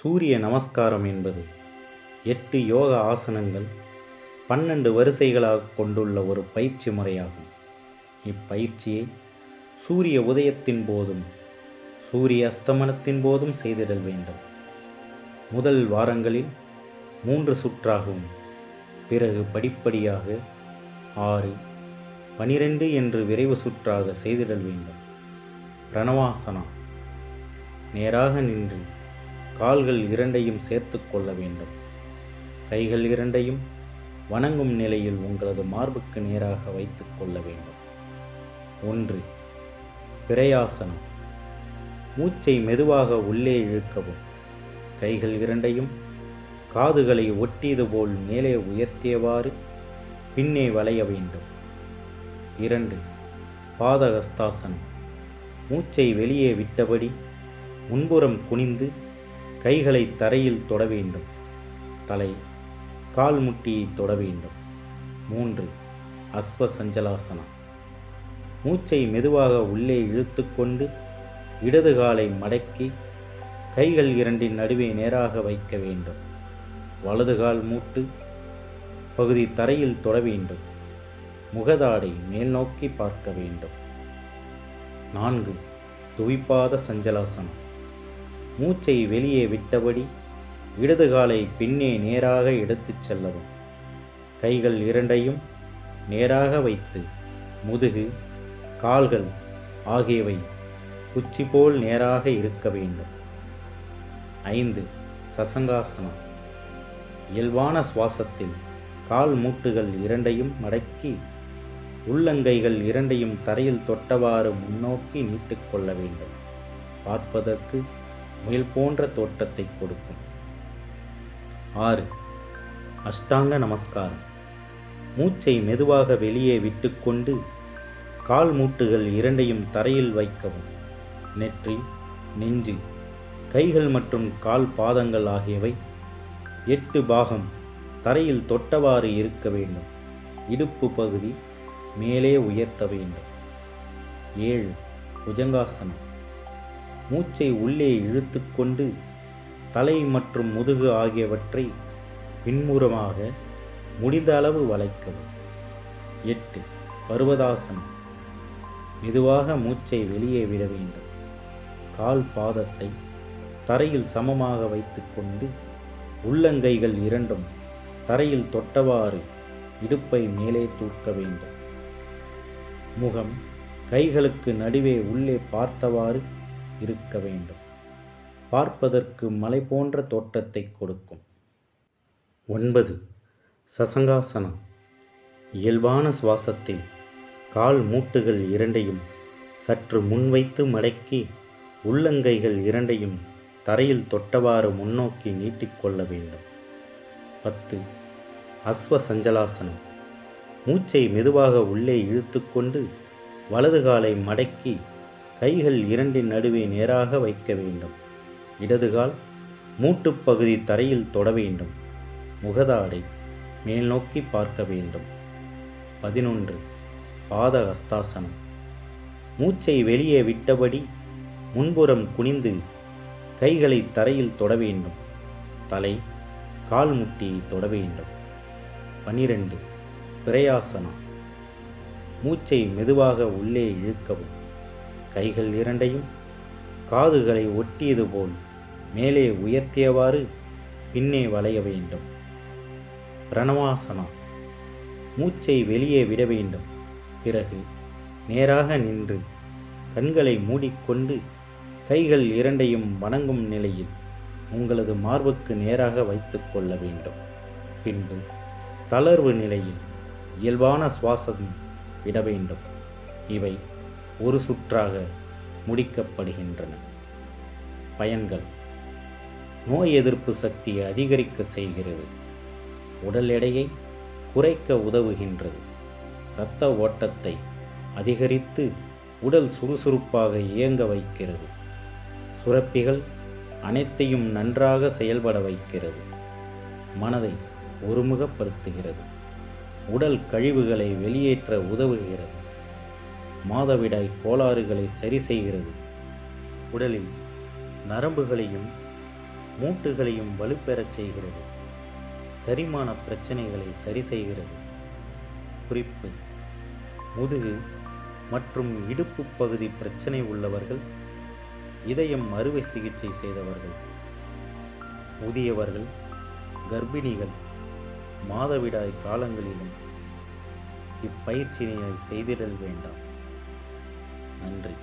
சூரிய நமஸ்காரம் என்பது எட்டு யோக ஆசனங்கள் பன்னெண்டு வரிசைகளாக கொண்டுள்ள ஒரு பயிற்சி முறையாகும். இப்பயிற்சியை சூரிய உதயத்தின் போதும் சூரிய அஸ்தமனத்தின் போதும் செய்திடல் வேண்டும். முதல் வாரங்களில் மூன்று சுற்றாகவும் பிறகு படிப்படியாக ஆறு பனிரெண்டு என்று விரைவு சுற்றாக செய்திடல் வேண்டும். பிரணவாசனா நேராக நின்று கால்கள் இரண்டையும் சேர்த்து கொள்ள வேண்டும். கைகள் இரண்டையும் வணங்கும் நிலையில் உங்களது மார்புக்கு நேராக வைத்துக் கொள்ள வேண்டும். ஒன்று பிரயாசனம். மூச்சை மெதுவாக உள்ளே இழுக்கவும். கைகள் இரண்டையும் காதுகளை ஒட்டியது போல் மேலே உயர்த்தியவாறு பின்னே வளைய வேண்டும். இரண்டு பாதகஸ்தாசனம். மூச்சை வெளியே விட்டபடி முன்புறம் குனிந்து கைகளை தரையில் தொட வேண்டும். தலை கால் முட்டியை தொட வேண்டும். மூன்று அஸ்வ சஞ்சலாசனம் மூச்சை மெதுவாக உள்ளே இழுத்துக்கொண்டு இடது காலை மடக்கி கைகள் இரண்டின் நடுவே நேராக வைக்க வேண்டும். வலது கால் மூட்டு பகுதி தரையில் தொட வேண்டும். முகதாடை மேல் நோக்கி பார்க்க வேண்டும். நான்கு துவிப்பாத சஞ்சலாசனம். மூச்சை வெளியே விட்டபடி இடது காலை பின்னே நேராக எடுத்துச் செல்லவும். கைகள் இரண்டையும் நேராக வைத்து முதுகு கால்கள் ஆகியவை குச்சி போல் நேராக இருக்க வேண்டும். ஐந்து. சசங்காசனம். இயல்பான சுவாசத்தில் கால் மூட்டுகள் இரண்டையும் மடக்கி உள்ளங்கைகள் இரண்டையும் தரையில் தொட்டவாறு முன்னோக்கி நீட்டுக்கொள்ள வேண்டும். பார்ப்பதற்கு முயல் போன்ற தோற்றத்தை கொடுக்கும். ஆறு அஷ்டாங்க நமஸ்காரம். மூச்சை மெதுவாக வெளியே விட்டுக்கொண்டு கால் மூட்டுகள் இரண்டையும் தரையில் வைக்கவும். நெற்றி நெஞ்சு கைகள் மற்றும் கால் பாதங்கள் ஆகியவை எட்டு பாகம் தரையில் தொட்டவாறு இருக்க வேண்டும். இடுப்பு பகுதி மேலே உயர்த்த வேண்டும். ஏழு புஜங்காசனம். மூச்சை உள்ளே இழுத்துக்கொண்டு தலை மற்றும் முதுகு ஆகியவற்றை பின்புறமாக முடிந்த அளவு வளைக்கவும். எட்டு. பருவதாசனம். மெதுவாக மூச்சை வெளியே விட வேண்டும். கால் பாதத்தை தரையில் சமமாக வைத்துக்கொண்டு உள்ளங்கைகள் இரண்டும் தரையில் தொட்டவாறு இடுப்பை மேலே தூக்க வேண்டும். முகம். கைகளுக்கு நடுவே உள்ளே பார்த்தவாறு இருக்க வேண்டும். பார்ப்பதற்கு மலை போன்ற தோற்றத்தை கொடுக்கும். ஒன்பது. சசங்காசனம். இயல்பான சுவாசத்தில் கால் மூட்டுகள் இரண்டையும் சற்று முன்வைத்து மடக்கி உள்ளங்கைகள் இரண்டையும் தரையில் தொட்டவாறு முன்னோக்கி நீட்டிக்கொள்ள வேண்டும். பத்து. அஸ்வ சஞ்சலாசனம் மூச்சை மெதுவாக உள்ளே இழுத்துக்கொண்டு வலது காலை மடக்கி கைகள் இரண்டின் நடுவே நேராக வைக்க வேண்டும். இடதுகால் மூட்டுப்பகுதி தரையில் தொட வேண்டும். முகதாடை மேல் நோக்கி பார்க்க வேண்டும். பதினொன்று. பாத ஹஸ்தாசனம் மூச்சை வெளியே விட்டபடி முன்புறம் குனிந்து கைகளை தரையில் தொட வேண்டும். தலை கால் முட்டியை தொட வேண்டும். பனிரெண்டு. பிரயாசனம். மூச்சை மெதுவாக உள்ளே இழுக்கவும். கைகள் இரண்டையும் காதுகளை ஒட்டியது போல் மேலே உயர்த்தியவாறு பின்னே வளைய வேண்டும். பிரணவாசனா மூச்சை வெளியே விட வேண்டும். பிறகு நேராக நின்று கண்களை மூடிக்கொண்டு கைகள் இரண்டையும் வணங்கும் நிலையில் உங்களது மார்புக்கு நேராக வைத்து கொள்ள வேண்டும். பின்பு தளர்வு நிலையில் இயல்பான சுவாசம் விட வேண்டும். இவை ஒரு சுற்றாக முடிக்கப்படுகின்றன. பயன்கள். நோய் எதிர்ப்பு சக்தியை அதிகரிக்க செய்கிறது. உடல் எடையை குறைக்க உதவுகின்றது. இரத்த ஓட்டத்தை அதிகரித்து உடல் சுறுசுறுப்பாக இயங்க வைக்கிறது. சுரப்பிகள் அனைத்தையும் நன்றாக செயல்பட வைக்கிறது. மனதை ஒருமுகப்படுத்துகிறது. உடல் கழிவுகளை வெளியேற்ற உதவுகிறது. மாதவிடாய் கோளாறுகளை சரி செய்கிறது. உடலில் நரம்புகளையும் மூட்டுகளையும் வலுப்பெறச் செய்கிறது. சரிமான பிரச்சனைகளை சரி செய்கிறது. குறிப்பு. முதுகு மற்றும் இடுப்பு பகுதி பிரச்சனை உள்ளவர்கள் இதயம் அறுவை சிகிச்சை செய்தவர்கள். முதியவர்கள் கர்ப்பிணிகள் மாதவிடாய் காலங்களிலும் இப்பயிற்சியினை செய்திடல் வேண்டாம். நன்றி.